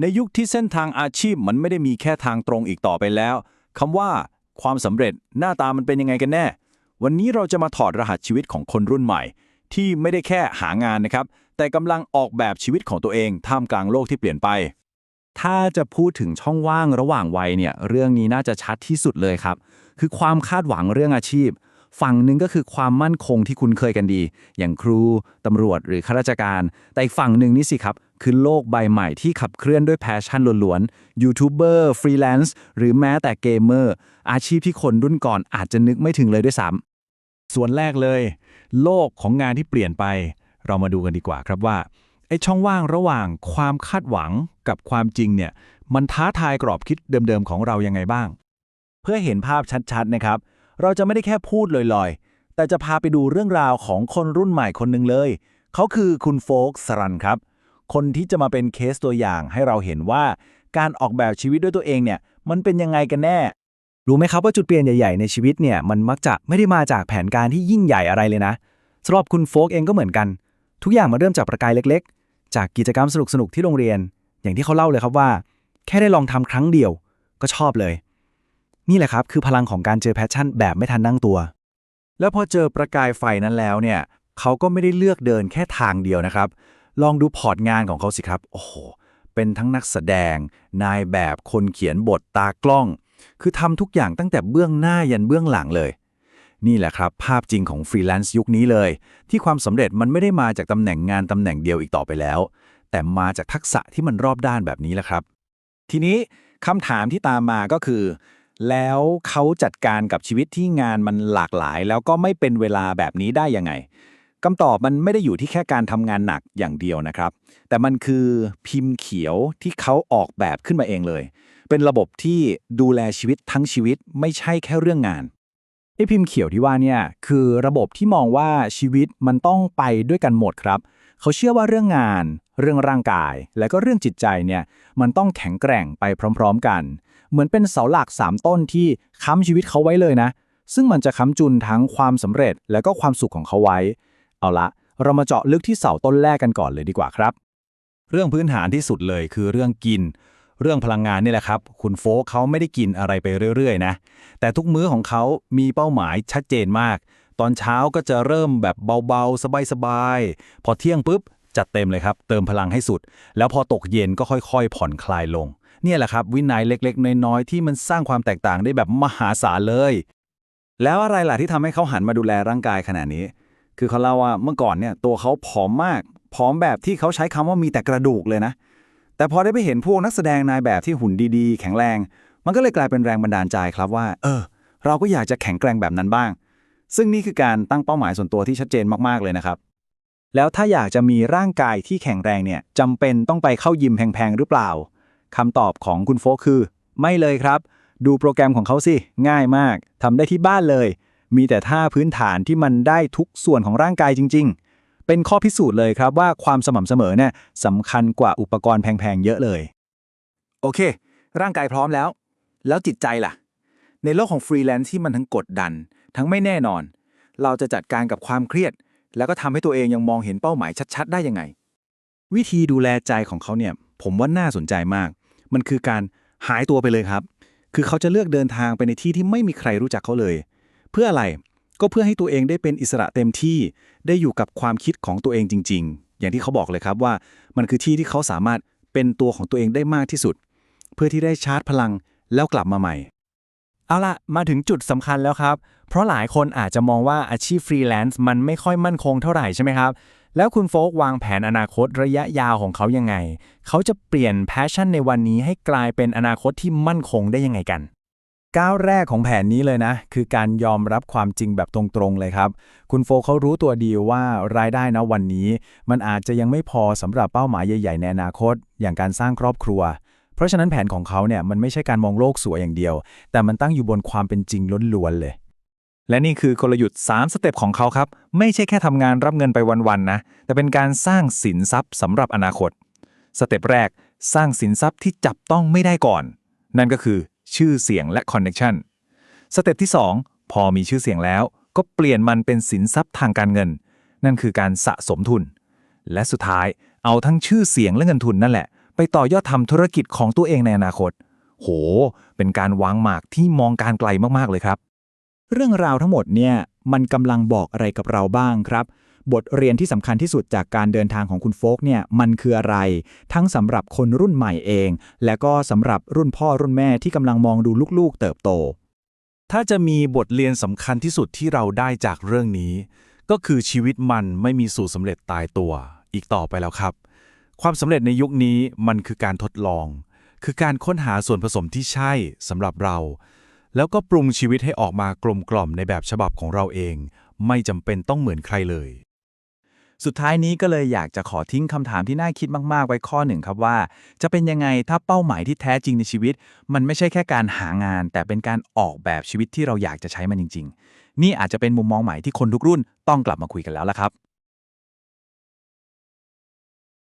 ในยุคที่เส้นทางอาชีพมันไม่ได้มีแค่ทางตรงอีกต่อไปแล้วคำว่าความสำเร็จหน้าตามันเป็นยังไงกันแน่ วันนี้เราจะมาถอดรหัสชีวิตของคนรุ่นใหม่ ที่ไม่ได้แค่หางานนะครับ แต่กำลังออกแบบชีวิตของตัวเองท่ามกลางโลกที่เปลี่ยนไป ถ้าจะพูดถึงช่องว่างระหว่างวัยเนี่ยเรื่องนี้น่าจะชัดที่สุดเลยครับ คือความคาดหวังเรื่องอาชีพ ฝั่งหนึ่งก็คือความมั่นคงที่คุณเคยกันดี อย่างครูตำรวจหรือข้าราชการ แต่อีกฝั่งหนึ่งนี่สิครับ คือโลกใบใหม่ที่ขับเคลื่อนด้วยแพชชั่นล้วนๆยูทูบเบอร์ฟรีแลนซ์หรือแม้แต่เกมเมอร์อาชีพที่คนรุ่นก่อนอาจจะนึกไม่ถึงเลยด้วยซ้ำส่วนแรกเลย โลกของงานที่เปลี่ยนไป เรามาดูกันดีกว่าครับว่าไอ้ช่องว่างระหว่างความคาดหวังกับความจริงเนี่ยมันท้าทายกรอบคิดเดิมๆของเรายังไงบ้าง เพื่อเห็นภาพชัดๆนะครับ เราจะไม่ได้แค่พูดลอยๆ แต่จะพาไปดูเรื่องราวของคนรุ่นใหม่คนหนึ่งเลย เขาคือคุณโฟกสรันครับ คนที่จะมาเป็นเคสตัวอย่างให้เราเห็นว่า การออกแบบชีวิตด้วยตัวเองเนี่ย มันเป็นยังไงกันแน่ รู้ไหมครับว่าจุดเปลี่ยนใหญ่ๆในชีวิตเนี่ยมันมักจะไม่ได้มาจากแผนการที่ยิ่งใหญ่อะไรเลยนะสำหรับคุณโฟกเองก็เหมือนกัน ทุกอย่างมาเริ่มจากประกายเล็กๆ จากกิจกรรมสนุกๆที่โรงเรียน อย่างที่เขาเล่าเลยครับว่า แค่ได้ลองทำครั้งเดียว ก็ชอบเลย นี่แหละครับคือพลังของการเจอแพชชั่นแบบไม่ทันนั่งตัว แล้วพอเจอประกายไฟนั้นแล้วเนี่ยเขาก็ไม่ได้เลือกเดินแค่ทางเดียวนะครับ ลองดูพอร์ตงานของเขาสิครับ โอ้โห เป็นทั้งนักแสดง นายแบบคนเขียนบทตากล้อง คือทำทุกอย่างตั้งแต่เบื้องหน้ายันเบื้องหลังเลย นี่แหละครับ ภาพจริงของฟรีแลนซ์ยุคนี้เลย ที่ความสำเร็จมันไม่ได้มาจากตำแหน่งงานตำแหน่งเดียวอีกต่อไปแล้ว แต่มาจากทักษะที่มันรอบด้านแบบนี้แหละครับ ทีนี้คำถามที่ตามมาก็คือ แล้วเขาจัดการกับชีวิตที่งานมันหลากหลาย แล้วก็ไม่เป็นเวลาแบบนี้ได้ยังไงคำตอบมันไม่ได้อยู่ที่แค่การทำงานหนักอย่างเดียวนะครับ แต่มันคือพิมพ์เขียวที่เขาออกแบบขึ้นมาเองเลย เป็นระบบที่ดูแลชีวิตทั้งชีวิตไม่ใช่แค่เรื่องงานไอพิมพ์เขียวที่ว่าเนี่ยคือระบบที่มองว่าชีวิตมันต้องไปด้วยกันหมดครับ เขาเชื่อว่าเรื่องงาน เรื่องร่างกาย และก็เรื่องจิตใจเนี่ยมันต้องแข็งแกร่งไปพร้อม ๆ กัน เหมือนเป็นเสาหลัก 3 ต้นที่ค้ำชีวิตเขาไว้เลยนะ ซึ่งมันจะค้ำจุนทั้งความสำเร็จและก็ความสุขของเขาไว้ เอาละ เรามาเจาะลึกที่เสาต้นแรกกันก่อนเลยดีกว่าครับ เรื่องพื้นฐานที่สุดเลยคือเรื่องกิน เรื่องพลังงานนี่แหละครับ คุณโฟกเขาไม่ได้กินอะไรไปเรื่อยๆนะ แต่ทุกมื้อของเขามีเป้าหมายชัดเจนมาก ตอนเช้าก็จะเริ่มแบบเบาๆ สบายๆ พอเที่ยงปุ๊บจัดเต็มเลยครับ เติมพลังให้สุด แล้วพอตกเย็นก็ค่อยๆ ผ่อนคลายลง เนี่ยแหละครับวินัยเล็กๆ น้อยๆที่มันสร้างความแตกต่างได้แบบมหาศาลเลย แล้วอะไรล่ะที่ทำให้เขาหันมาดูแลร่างกายขนาดนี้ คือเขาเล่าว่าเมื่อก่อนเนี่ยตัวเขาผอมมาก ผอมแบบที่เขาใช้คำว่ามีแต่กระดูกเลยนะ แต่พอได้ไปเห็นพวกนักแสดงนายแบบที่หุ่นดีๆ แข็งแรง มันก็เลยกลายเป็นแรงบันดาลใจครับว่า เออ เราก็อยากจะแข็งแกร่งแบบนั้นบ้าง ซึ่งนี่คือการตั้งเป้าหมายส่วนตัวที่ชัดเจนมากๆเลยนะครับแล้วถ้าอยากจะมีร่างกายที่แข็งแรงเนี่ยจำเป็นต้องไปเข้ายิมแพงๆหรือเปล่า คำตอบของคุณโฟกคือ ไม่เลยครับ ดูโปรแกรมของเขาสิ ง่ายมากทำได้ที่บ้านเลย มีแต่ท่าพื้นฐานที่มันได้ทุกส่วนของร่างกายจริง ๆ เป็นข้อพิสูจน์เลยครับว่าความสม่ำเสมอเนี่ยสำคัญกว่าอุปกรณ์แพงๆเยอะเลย โอเค ร่างกายพร้อมแล้ว แล้วจิตใจล่ะ ในโลกของฟรีแลนซ์ที่มันทั้งกดดัน ทั้งไม่แน่นอน เราจะจัดการกับความเครียด แล้วก็ทำให้ตัวเองยังมองเห็นเป้าหมายชัด ๆ ได้ยังไงวิธีดูแลใจของเขาเนี่ย ผมว่าน่าสนใจมาก มันคือการหายตัวไปเลยครับ คือเขาจะเลือกเดินทางไปในที่ที่ไม่มีใครรู้จักเขาเลย เพื่ออะไรก็เพื่อให้ตัวเองได้เป็นอิสระเต็มที่ได้อยู่กับความคิดของตัวเองจริง ๆ อย่างที่เขาบอกเลยครับว่า มันคือที่ที่เขาสามารถเป็นตัวของตัวเองได้มากที่สุด เพื่อที่ได้ชาร์จพลังแล้วกลับมาใหม่ เอาละมาถึงจุดสำคัญแล้วครับ เพราะหลายคนอาจจะมองว่าอาชีพฟรีแลนซ์มันไม่ค่อยมั่นคงเท่าไหร่ใช่ไหมครับ แล้วคุณโฟกวางแผนอนาคตระยะยาวของเขายังไง เขาจะเปลี่ยนแพชชั่นในวันนี้ให้กลายเป็นอนาคตที่มั่นคงได้ยังไงกัน ก้าวแรกของแผนนี้เลยนะ คือการยอมรับความจริงแบบตรงๆเลยครับ คุณโฟเขารู้ตัวดีว่ารายได้นะวันนี้ มันอาจจะยังไม่พอสำหรับเป้าหมายใหญ่ ๆ ในอนาคต อย่างการสร้างครอบครัว เพราะฉะนั้นแผนของเขาเนี่ยมันไม่ใช่การมองโลกสวยอย่างเดียว แต่มันตั้งอยู่บนความเป็นจริงล้วนๆเลย และนี่คือกลยุทธ์ 3 สเต็ปของเขาครับ ไม่ใช่แค่ทำงานรับเงินไปวันๆนะ แต่เป็นการสร้างสินทรัพย์สำหรับอนาคต สเต็ปแรกสร้างสินทรัพย์ที่จับต้องไม่ได้ก่อน นั่นก็คือชื่อเสียงและคอนเน c t ชันสเต็ปที่ 2 พอมีชื่อเสียงแล้ว ก็เปลี่ยนมันเป็นสินทรัพย์ทางการเงิน นั่นคือการสะสมทุน และสุดท้ายเอาทั้งชื่อเสียงและเงินทุนนั่นแหละ ไปต่อยอดทำธุรกิจของตัวเองในอนาคต โห เป็นการวางหมากที่มองการไกลมากๆเลยครับ เรื่องราวทั้งหมดเนี่ยมันกำลังบอกอะไรกับเราบ้างครับ บทเรียนที่สำคัญที่สุดจากการเดินทางของคุณโฟกเนี่ยมันคืออะไร ทั้งสำหรับคนรุ่นใหม่เอง และก็สำหรับรุ่นพ่อรุ่นแม่ที่กำลังมองดูลูกๆ เติบโต ถ้าจะมีบทเรียนสำคัญที่สุดที่เราได้จากเรื่องนี้ ก็คือชีวิตมันไม่มีสูตรสำเร็จตายตัวอีกต่อไปแล้วครับ ความสำเร็จในยุคนี้มันคือการทดลอง คือการค้นหาส่วนผสมที่ใช่สำหรับเรา แล้วก็ปรุงชีวิตให้ออกมากลมกล่อมในแบบฉบับของเราเอง ไม่จำเป็นต้องเหมือนใครเลย สุดท้ายนี้ก็เลยอยากจะขอทิ้งคำถามที่น่าคิดมากๆ ไว้ข้อหนึ่งครับว่า จะเป็นยังไงถ้าเป้าหมายที่แท้จริงในชีวิต มันไม่ใช่แค่การหางาน แต่เป็นการออกแบบชีวิตที่เราอยากจะใช้มันจริง ๆ นี่อาจจะเป็นมุมมองใหม่ที่คนทุกรุ่นต้องกลับมาคุยกันแล้วละครับ